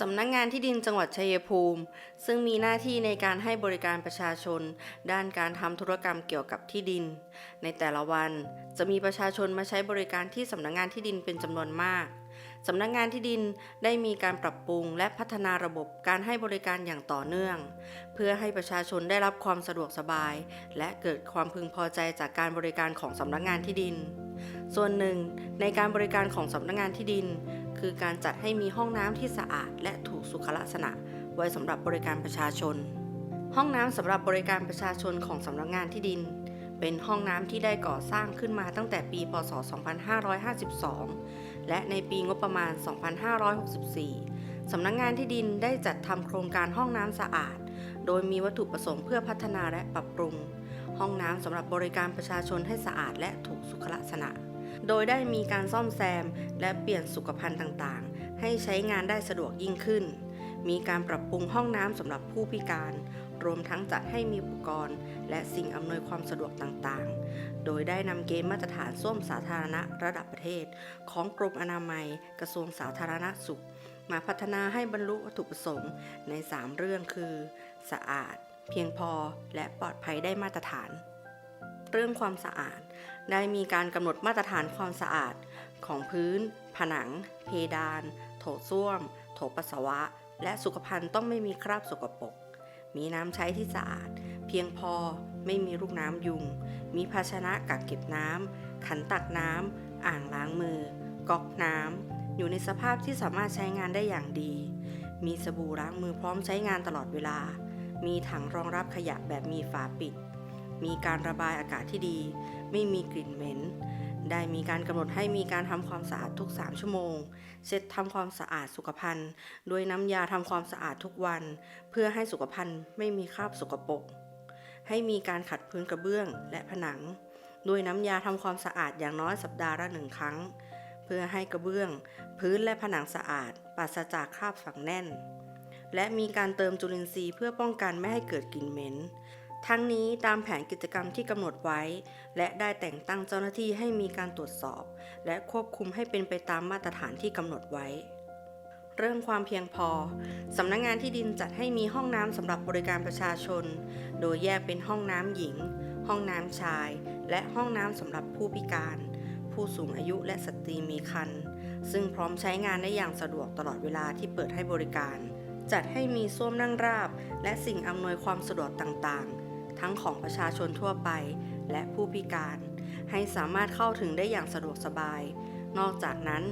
สำนักงานที่ดินจังหวัดชัยภูมิ ซึ่งมีหน้าที่ในการให้บริการประชาชน ด้านการทำธุรกรรมเกี่ยวกับที่ดิน ในแต่ละวันจะมีประชาชนมาใช้บริการที่สำนักงานที่ดินเป็นจำนวนมากสำนักงานที่ดินได้มีการปรับปรุงและพัฒนาระบบการให้บริการอย่างต่อเนื่อง เพื่อให้ประชาชนได้รับความสะดวกสบาย และเกิดความพึงพอใจจากการบริการของสำนักงานที่ดิน ส่วนหนึ่ง ในการบริการของสำนักงานที่ดิน คือการจัดให้มีห้องน้ำที่สะอาด และถูกสุขลักษณะ ไว้สำหรับบริการประชาชน ห้องน้ำสำหรับบริการประชาชนของสำนักงานที่ดิน เป็นห้องน้ำที่ได้ก่อสร้างขึ้นมาตั้งแต่ปี พศ 2552 และในปีงบประมาณ 2564 สำนักงานที่ดินได้จัดทำโครงการห้องน้ำสะอาด โดยมีวัตถุประสงค์เพื่อพัฒนาและปรับปรุง ห้องน้ำสำหรับบริการประชาชนให้สะอาดและถูกสุขลักษณะ โดยได้มีการซ่อมแซม และเปลี่ยนสุขภัณฑ์ต่างๆ ให้ใช้งานได้สะดวกยิ่งขึ้น มีการปรับปรุงห้องน้ำสำหรับผู้พิการ รวมทั้งจัดให้มีอุปกรณ์ และสิ่งอำนวยความสะดวกต่างๆ โดยได้นำเกณฑ์มาตรฐานส้วมสาธารณะระดับประเทศ ของกรมอนามัย กระทรวงสาธารณสุข มาพัฒนาให้บรรลุวัตถุประสงค์ใน 3 เรื่องคือ สะอาด เพียงพอและปลอดภัยได้มาตรฐาน เรื่องความสะอาด ได้มีการกำหนดมาตรฐานความสะอาดของพื้น ผนัง เพดาน โถส้วม โถปัสสาวะ และสุขภัณฑ์ต้องไม่มีคราบสกปรก มีน้ำใช้ที่สะอาด เพียงพอไม่มีลูกน้ำยุง มีภาชนะกักเก็บน้ำ ขันตักน้ำ อ่างล้างมือ ก๊อกน้ำ อยู่ในสภาพที่สามารถใช้งานได้อย่างดี มีสบู่ล้างมือพร้อมใช้งานตลอดเวลา มีถังรองรับขยะแบบมีฝาปิด มีการระบายอากาศที่ดี ไม่มีกลิ่นเหม็น ได้มีการกำหนดให้มีการทำความสะอาดทุก 3 ชั่วโมง เช็ดทำความสะอาดสุขภัณฑ์ด้วยน้ำยาทำความสะอาดทุกวัน เพื่อให้สุขภัณฑ์ไม่มีคราบสกปรก ให้มีการขัดพื้นกระเบื้องและผนัง ด้วยน้ำยาทำความสะอาดอย่างน้อยสัปดาห์ละหนึ่งครั้ง เพื่อให้กระเบื้อง พื้นและผนังสะอาดปราศจากคราบฝังแน่นและมีการเติมจุลินทรีย์เพื่อป้องกันไม่ให้เกิดกลิ่นเหม็น ทั้งนี้ตามแผนกิจกรรมที่กำหนดไว้ และได้แต่งตั้งเจ้าหน้าที่ให้มีการตรวจสอบ และควบคุมให้เป็นไปตามมาตรฐานที่กำหนดไว้ เรื่องความเพียงพอ สำนักงงานที่ดินจัดให้มีห้องน้ำสำหรับบริการประชาชน โดยแยกเป็นห้องน้ำหญิง ห้องน้ำชาย และห้องน้ำสำหรับผู้พิการ ผู้สูงอายุและสตรีมีครรภ์ซึ่งพร้อมใช้งานได้อย่างสะดวกตลอดเวลาที่เปิดให้บริการ จัดให้มีส้วมนั่งราบ และสิ่งอำนวยความสะดวกต่างๆ ทั้งของประชาชนทั่วไป และผู้พิการ ให้สามารถเข้าถึงได้อย่างสะดวกสบาย นอกจากนั้น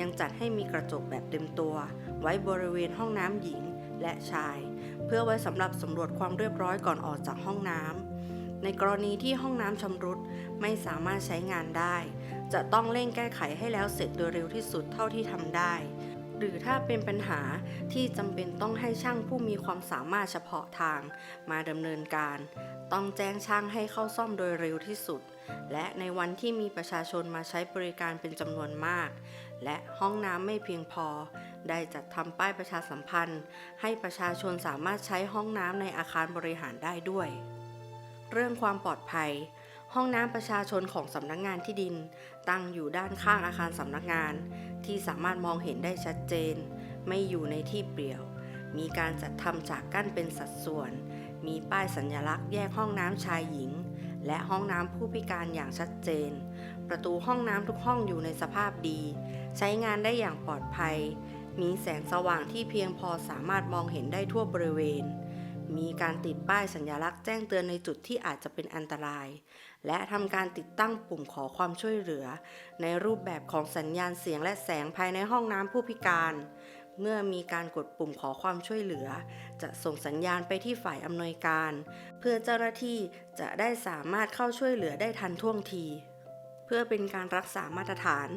ยังจัดให้มีกระจกแบบเต็มตัว ไว้บริเวณห้องน้ำหญิงและชาย เพื่อไว้สำหรับสำรวจความเรียบร้อยก่อนออกจากห้องน้ำในกรณีที่ห้องน้ำชำรุดไม่สามารถใช้งานได้ จะต้องเร่งแก้ไขให้แล้วเสร็จโดยเร็วที่สุดเท่าที่ทำได้ หรือถ้าเป็นปัญหาที่จำเป็นต้องให้ช่างผู้มีความสามารถเฉพาะทางมาดำเนินการ ต้องแจ้งช่างให้เข้าซ่อมโดยเร็วที่สุด และในวันที่มีประชาชนมาใช้บริการเป็นจำนวนมาก และห้องน้ำไม่เพียงพอ ได้จัดทำป้ายประชาสัมพันธ์ ให้ประชาชนสามารถใช้ห้องน้ำในอาคารบริหารได้ด้วย เรื่องความปลอดภัย ห้องน้ำประชาชนของสำนักงงานที่ดิน ตั้งอยู่ด้านข้างอาคารสำนักงาน ที่สามารถมองเห็นได้ชัดเจน ไม่อยู่ในที่เปลี่ยว มีการจัดทำจากกั้นเป็นสัดส่วน มีป้ายสัญลักษณ์แยกห้องน้ำชายหญิง และห้องน้ำผู้พิการอย่างชัดเจน ประตูห้องน้ำทุกห้องอยู่ในสภาพดี ใช้งานได้อย่างปลอดภัย มีแสงสว่างที่เพียงพอสามารถมองเห็นได้ทั่วบริเวณ มีการติดป้ายสัญลักษณ์แจ้งเตือนในจุดที่อาจจะเป็นอันตราย และทำการติดตั้งปุ่มขอความช่วยเหลือ ในรูปแบบของสัญญาณเสียงและแสงภายในห้องน้ำผู้พิการ เมื่อมีการกดปุ่มขอความช่วยเหลือ จะส่งสัญญาณไปที่ฝ่ายอำนวยการ เพื่อเจ้าหน้าที่จะได้สามารถเข้าช่วยเหลือได้ทันท่วงที เพื่อเป็นการรักษามาตรฐาน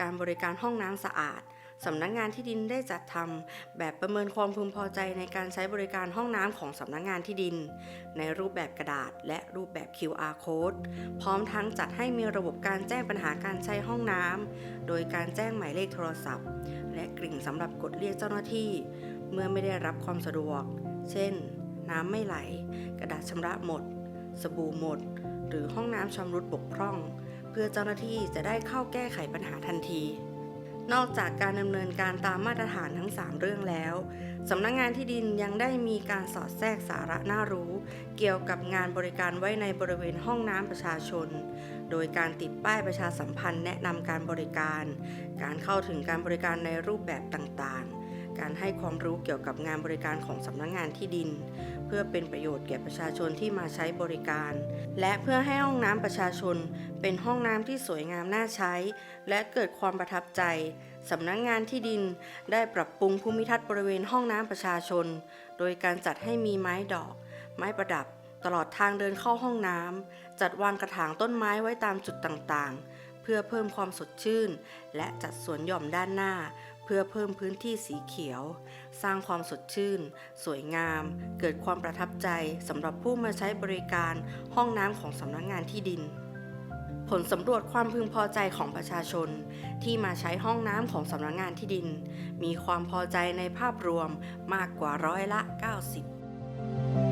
การบริการห้องน้ำสะอาด สำนักงงานที่ดินได้จัดทำแบบประเมินความพึงพอใจในการใช้บริการห้องน้ำของสำนักงงานที่ดิน ในรูปแบบกระดาษ และรูปแบบ QR code พร้อมทั้งจัดให้มีระบบการแจ้งปัญหาการใช้ห้องน้ำโดยการแจ้งหมายเลขโทรศัพท์ และกริ่งสำหรับกดเรียกเจ้าหน้าที่ เมื่อไม่ได้รับความสะดวก เช่น น้ำไม่ไหล กระดาษชำระหมด สบู่หมด หรือห้องน้ำชำรุดบกพร่อง เพื่อเจ้าหน้าที่จะได้เข้าแก้ไขปัญหาทันที นอกจากการดำเนินการตามมาตรฐานทั้ง 3 เรื่องแล้วสำนักงงานที่ดินยังได้มีการสอดแทรกสาระน่ารู้ เกี่ยวกับงานบริการไว้ในบริเวณห้องน้ำประชาชน โดยการติดป้ายประชาสัมพันธ์แนะนำการบริการ การเข้าถึงการบริการในรูปแบบต่างๆ การให้ความรู้เกี่ยวกับงานบริการของสำนักงงานที่ดิน เพื่อเป็นประโยชน์แก่ประชาชนที่มาใช้บริการ และเพื่อให้ห้องน้ำประชาชน เป็นห้องน้ำที่สวยงามน่าใช้ และเกิดความประทับใจสำนักงงานที่ดิน ได้ปรับปรุงภูมิทัศน์บริเวณห้องน้ำประชาชน โดยการจัดให้มีไม้ดอก ไม้ประดับ ตลอดทางเดินเข้าห้องน้ำจัดวางกระถางต้นไม้ไว้ตามจุดต่างๆ เพื่อเพิ่มความสดชื่น และจัดสวนหย่อมด้านหน้า พื่อเพิ่มพื้นที่สีเขียว สร้างความสดชื่น สวยงาม เกิดความประทับใจสำหรับผู้มาใช้บริการห้องน้ำของสำนักงานที่ดิน ผลสำรวจความพึงพอใจของประชาชน ที่มาใช้ห้องน้ำของสำนักงานที่ดิน มีความพอใจในภาพรวมมากกว่าร้อยละ 90